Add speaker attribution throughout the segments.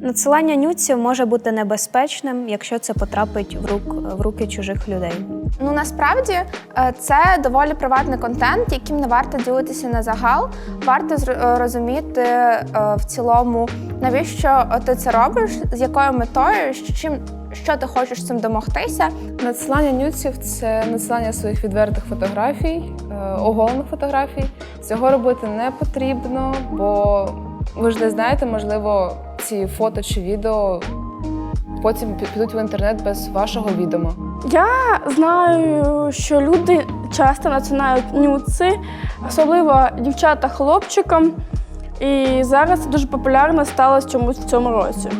Speaker 1: Надсилання нюців може бути небезпечним, якщо це потрапить в, рук, в руки чужих людей.
Speaker 2: Ну насправді е, це доволі приватний контент, яким не варто ділитися на загал. Варто е, розуміти е, в цілому, навіщо ти це робиш, з якою метою, чим що ти хочеш цим домогтися.
Speaker 3: Надсилання нюців це надсилання своїх відвертих фотографій, оголених фотографій. Цього робити не потрібно, бо ви ж не знаєте, можливо, ці фото чи відео потім підуть в інтернет без вашого відома.
Speaker 4: Я знаю, що люди часто надсилають нюци, особливо дівчата хлопчикам. І зараз дуже популярно сталося чомусь в цьому році.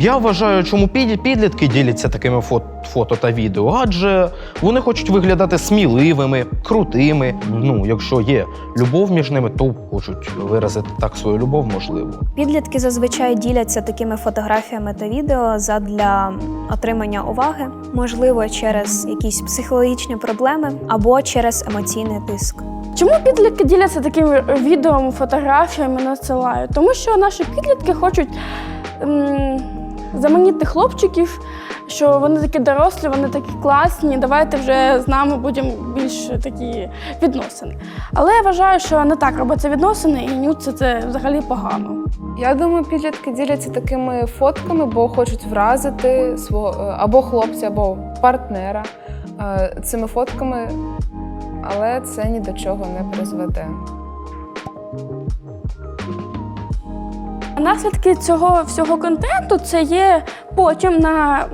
Speaker 5: Я вважаю, чому підлітки діляться такими фото, та відео, адже вони хочуть виглядати сміливими, крутими. Ну, якщо є любов між ними, то хочуть виразити так свою любов, можливо.
Speaker 1: Підлітки зазвичай діляться такими фотографіями та відео задля отримання уваги, можливо, через якісь психологічні проблеми або через емоційний тиск.
Speaker 4: Чому підлітки діляться такими відео, фотографіями надсилають? Тому що наші підлітки хочуть ем, заманити хлопчиків, що вони такі дорослі, вони такі класні, давайте вже з нами будемо більш такі відносини. Але я вважаю, що не так робиться відносини, і нюци це взагалі погано.
Speaker 3: Я думаю, підлітки діляться такими фотками, бо хочуть вразити свого е, або хлопця, або партнера е, цими фотками, але це ні до чого не призведе.
Speaker 4: Наслідки цього всього контенту це є потім на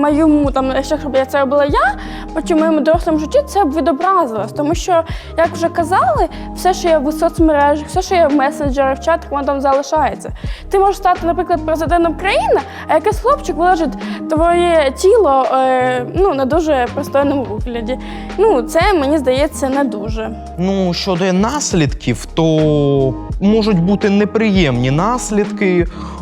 Speaker 4: моєму, там, якщо б я це робила я, потім в моєму дорослому житті це б відобразилось. Тому що, як вже казали, все, що є в соцмережах, все, що є в месенджерах, в чатах, воно там залишається. Ти можеш стати, наприклад, президентом країни, а якийсь хлопчик виложить твоє тіло е, ну, на дуже пристойному вигляді. Ну, це мені здається не дуже.
Speaker 5: Ну, щодо наслідків, то можуть бути неприємні наслідки,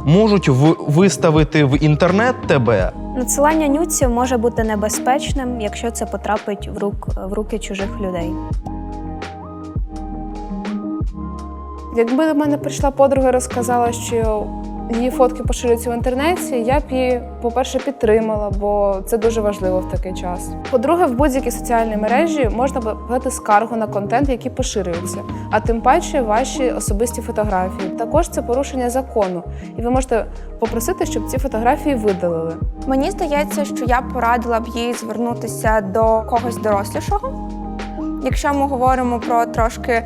Speaker 5: можуть в- виставити в інтернет тебе.
Speaker 1: Надсилання нюців може бути небезпечним, якщо це потрапить в, рук, в руки чужих людей.
Speaker 3: Якби до мене прийшла подруга і розказала, що її фотки поширюються в інтернеті, я б її, по-перше, підтримала, бо це дуже важливо в такий час. По-друге, в будь-якій соціальній мережі можна подати скаргу на контент, який поширюється, а тим паче ваші особисті фотографії. Також це порушення закону, і ви можете попросити, щоб ці фотографії видалили.
Speaker 2: Мені здається, що я порадила б їй звернутися до когось дорослішого. Якщо ми говоримо про трошки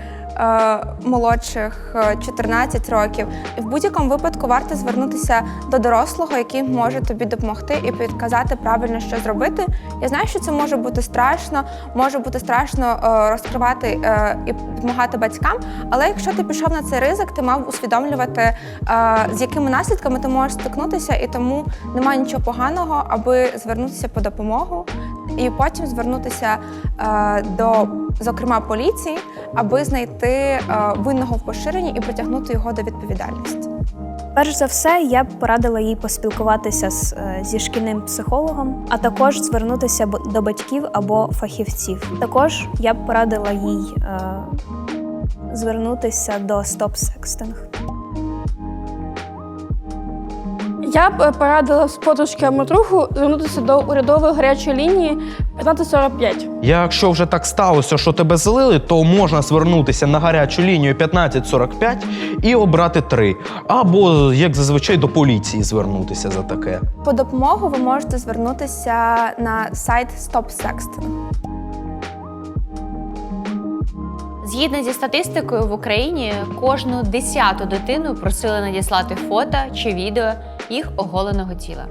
Speaker 2: молодших е, 14 років, І в будь-якому випадку варто звернутися до дорослого, який може тобі допомогти і підказати правильно, що зробити. Я знаю, що це може бути страшно, може бути страшно е, розкривати е, і допомагати батькам. Але якщо ти пішов на цей ризик, ти мав усвідомлювати, е, з якими наслідками ти можеш стикнутися, і тому немає нічого поганого, аби звернутися по допомогу і потім звернутися е, до, зокрема, поліції, аби знайти е, винного в поширенні і притягнути його до відповідальності.
Speaker 1: Перш за все, я б порадила їй поспілкуватися з, е, зі шкільним психологом, а також звернутися до батьків або фахівців. Також я б порадила їй е, звернутися до Stop Sexting.
Speaker 4: Я б е, порадила з подружками другу звернутися до урядової гарячої лінії 1545.
Speaker 5: Якщо вже так сталося, що тебе злили, то можна звернутися на гарячу лінію 1545 і обрати три. Або, як зазвичай, до поліції звернутися за таке.
Speaker 2: По допомогу ви можете звернутися на сайт Stop Sexting.
Speaker 6: Згідно зі статистикою в Україні, кожну десяту дитину просили надіслати фото чи відео їх оголеного тіла.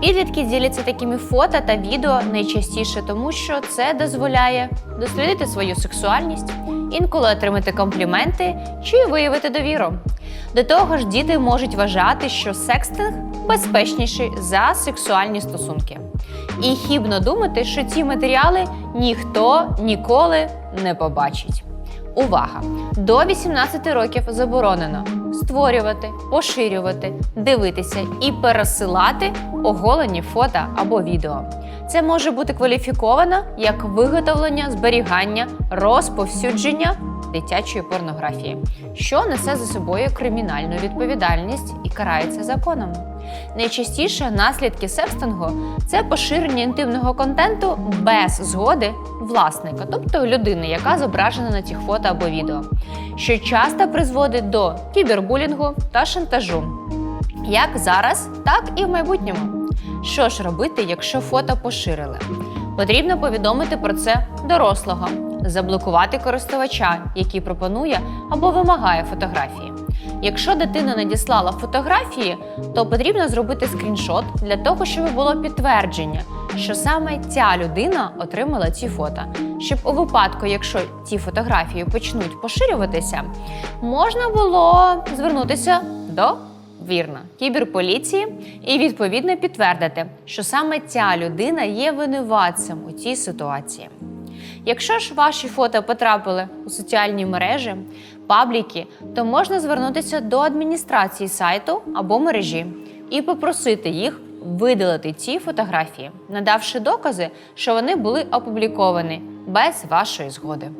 Speaker 6: Підлітки діляться такими фото та відео найчастіше тому, що це дозволяє дослідити свою сексуальність, інколи отримати компліменти чи виявити довіру. До того ж, діти можуть вважати, що секстинг безпечніший за сексуальні стосунки. І хібно думати, що ці матеріали ніхто ніколи не побачить. Увага! До 18 років заборонено створювати, поширювати, дивитися і пересилати оголені фото або відео. Це може бути кваліфіковано як виготовлення, зберігання, розповсюдження дитячої порнографії, що несе за собою кримінальну відповідальність і карається законом. Найчастіше наслідки секстингу це поширення інтимного контенту без згоди власника, тобто людини, яка зображена на цих фото або відео, що часто призводить до кібербулінгу та шантажу, як зараз, так і в майбутньому. Що ж робити, якщо фото поширили? Потрібно повідомити про це дорослого, заблокувати користувача, який пропонує або вимагає фотографії. Якщо дитина надіслала фотографії, то потрібно зробити скріншот для того, щоб було підтвердження, що саме ця людина отримала ці фото. Щоб у випадку, якщо ці фотографії почнуть поширюватися, можна було звернутися до вірно кіберполіції і відповідно підтвердити, що саме ця людина є винуватцем у цій ситуації. Якщо ж ваші фото потрапили у соціальні мережі, пабліки, то можна звернутися до адміністрації сайту або мережі і попросити їх видалити ці фотографії, надавши докази, що вони були опубліковані без вашої згоди.